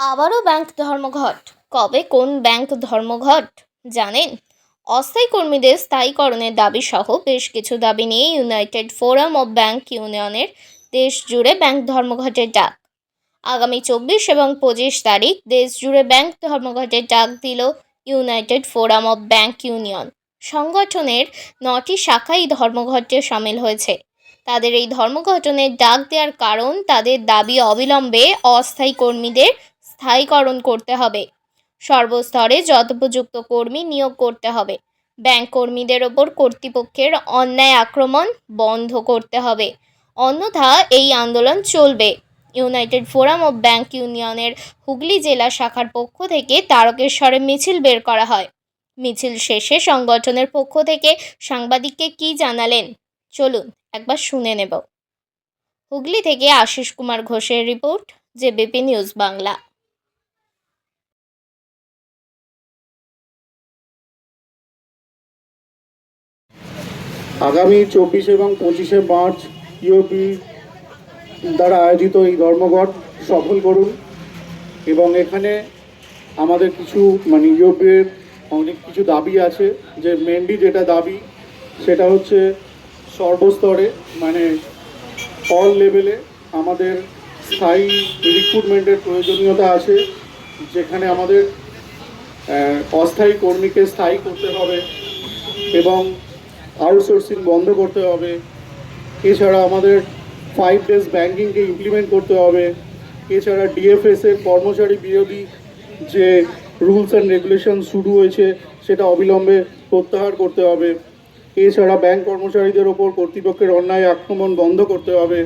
আবারও ব্যাংক ধর্মঘট। কবে কোন ব্যাংক ধর্মঘট? জানেন? অস্থায়ী কর্মীদের স্থায়ীকরণের দাবি সহ বেশ কিছু দাবি নিয়ে ইউনাইটেড ফোরাম অব ব্যাংক ইউনিয়নের দেশ জুড়ে ব্যাংক ধর্মঘটের ডাক। আগামী চব্বিশ এবং পঁচিশ তারিখ দেশ জুড়ে ব্যাংক ধর্মঘটের ডাক দিল united forum of bank union. সংগঠনের নটি শাখা এই ধর্মঘটে সামিল হয়েছে। তাদের এই ধর্মঘটনের ডাক দেওয়ার কারণ তাদের দাবি অবিলম্বে অস্থায়ী কর্মীদের স্থায়ীকরণ করতে হবে। সর্বস্তরে যথোপযুক্ত কর্মী নিয়োগ করতে হবে। ব্যাংক কর্মীদের ওপর কর্তৃপক্ষের অন্যায় আক্রমণ বন্ধ করতে হবে। অন্যথা এই আন্দোলন চলবে। ইউনাইটেড ফোরাম অফ ব্যাংক ইউনিয়নের হুগলি জেলা শাখার পক্ষ থেকে তারকেশ্বরে মিছিল বের করা হয়। মিছিল শেষে সংগঠনের পক্ষ থেকে সাংবাদিককে কী জানালেন? চলুন একবার শুনে নেব। হুগলি থেকে আশিস কুমার ঘোষের রিপোর্ট, জেবিপি নিউজ বাংলা। আগামী চব্বিশ এবং পঁচিশে মার্চ ইউপি দ্বারা আয়োজিত এই ধর্মঘট সফল করুন। এবং এখানে আমাদের কিছু মানে ইউপির অনেক কিছু দাবি আছে, যে মেনলি যেটা দাবি সেটা হচ্ছে সর্বস্তরে মানে অল লেভেলে আমাদের স্থায়ী রিক্রুটমেন্টের প্রয়োজনীয়তা আছে, যেখানে আমাদের অস্থায়ী কর্মীকে স্থায়ী করতে হবে এবং আউটসোর্সিং বন্ধ করতে হবে। এছাড়া আমাদের ফাইভ ডেজ ব্যাঙ্কিংকে ইমপ্লিমেন্ট করতে হবে। এছাড়া ডিএফএস এর কর্মচারী বিরোধী যে রুলস অ্যান্ড রেগুলেশন শুরু হয়েছে, সেটা অবিলম্বে প্রত্যাহার করতে হবে। এছাড়া ব্যাংক কর্মচারীদের ওপর কর্তৃপক্ষের অন্যায় আক্রমণ বন্ধ করতে হবে।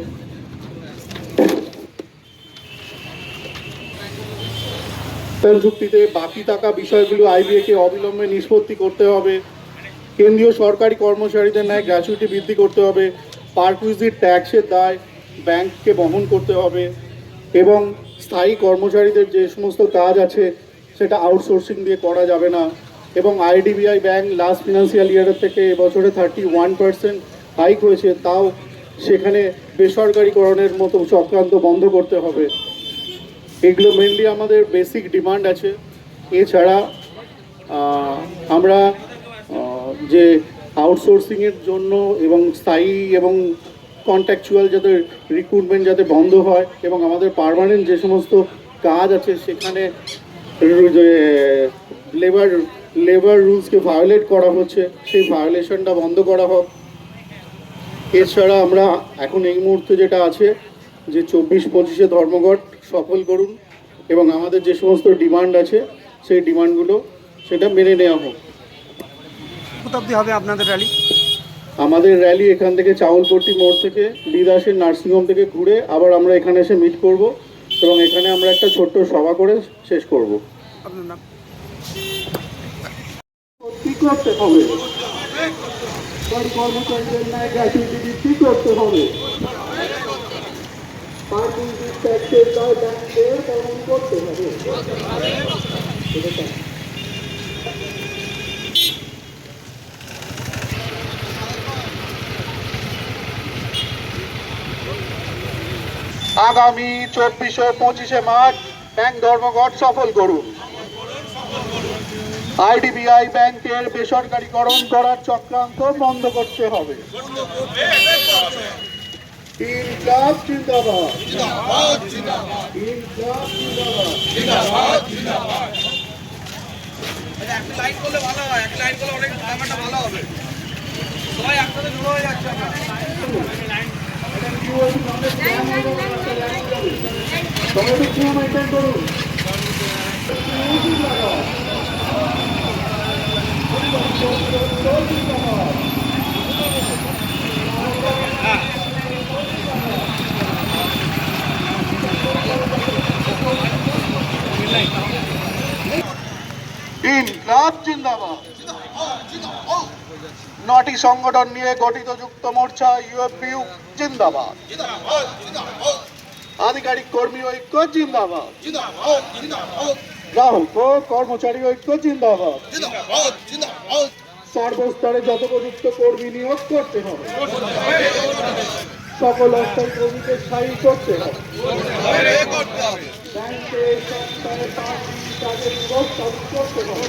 তার যুক্তিতে বাকি থাকা বিষয়গুলো আইবিএকে অবিলম্বে নিষ্পত্তি করতে হবে। কেন্দ্রীয় সরকারি কর্মচারীদের ন্যায় গ্র্যাচুইটি বৃদ্ধি করতে হবে পারকুইজিট ট্যাক্সের দায় ব্যাংককে বহন করতে হবে এবং স্থায়ী কর্মচারীদের যে সমস্ত কাজ আছে সেটা আউটসোর্সিং দিয়ে করা যাবে না এবং আইডিবিআই ব্যাংক লাস্ট ফিনান্সিয়াল ইয়ারের থেকে এবছরে থার্টি ওয়ান পার্সেন্ট হাইক হয়েছে, তাও সেখানে বেসরকারিকরণের মতো চক্রান্ত বন্ধ করতে হবে। এগুলো মেনলি আমাদের বেসিক ডিমান্ড আছে। এছাড়া আমরা যে আউটসোর্সিংয়ের জন্য এবং স্থায়ী এবং কন্ট্যাকচুয়াল যাতে রিক্রুটমেন্ট যাতে বন্ধ হয় এবং আমাদের পার্মানেন্ট যে সমস্ত কাজ আছে সেখানে লেবার লেবার রুলসকে ভায়োলেট করা হচ্ছে, সেই ভায়োলেশনটা বন্ধ করা হোক। এছাড়া আমরা এখন এই মুহূর্তে যেটা আছে, যে চব্বিশ পঁচিশে ধর্মঘট সফল করুন এবং আমাদের যে সমস্ত ডিমান্ড আছে, সেই ডিমান্ডগুলো সেটা মেনে নেওয়া হোক। কোথা হবে আপনাদের র্যালি আমাদের র্যালি এখান থেকে চাউলপট্টি মোড় থেকে বিদাসের নার্সিংহোম থেকে ঘুরে আবার আমরা এখানে এসে মিট করব এবং এখানে আমরা একটা ছোট্ট সভা করে শেষ করব। আপনার নাম? কি করতে হবে? সরকারি কর্মচারীদের ন্যায় গ্র্যাচুইটি বৃদ্ধি করতে হবে? পার্কিং ট্যাক্সের দায় ব্যাংকের করতে হবে। আগামী চব্বিশে পঁচিশে মার্চ ব্যাংক ধর্মঘট সফল করুন। আইডিবিআই ব্যাংকের বেসরকারীকরণ করার চক্রান্ত বন্ধ করতে হবে। করলে ভালো হয়, একটা লাইন করলে অনেক ভালো হবে। সবাই একসাথে হয়ে যাচ্ছে একটু নিয়ম মেনটেন করুন ইনকলাব জিন্দাবাদ নটি সংগঠন নিয়ে গঠিত যুক্ত মোর্চা ইউএফপিউ, জিন্দাবাদ। আধিকারিক কর্মী ঐক্য, জিন্দাবাদ। গ্রাহক ও কর্মচারী ঐক্য, জিন্দাবাদ। সর্বস্তরে যথোপযুক্ত কর্মী নিয়োগ করতে হবে। সকল অস্থায়ী কর্মীকে স্থায়ী করতে হবে। ব্যাংকে দিবস করতে হবে।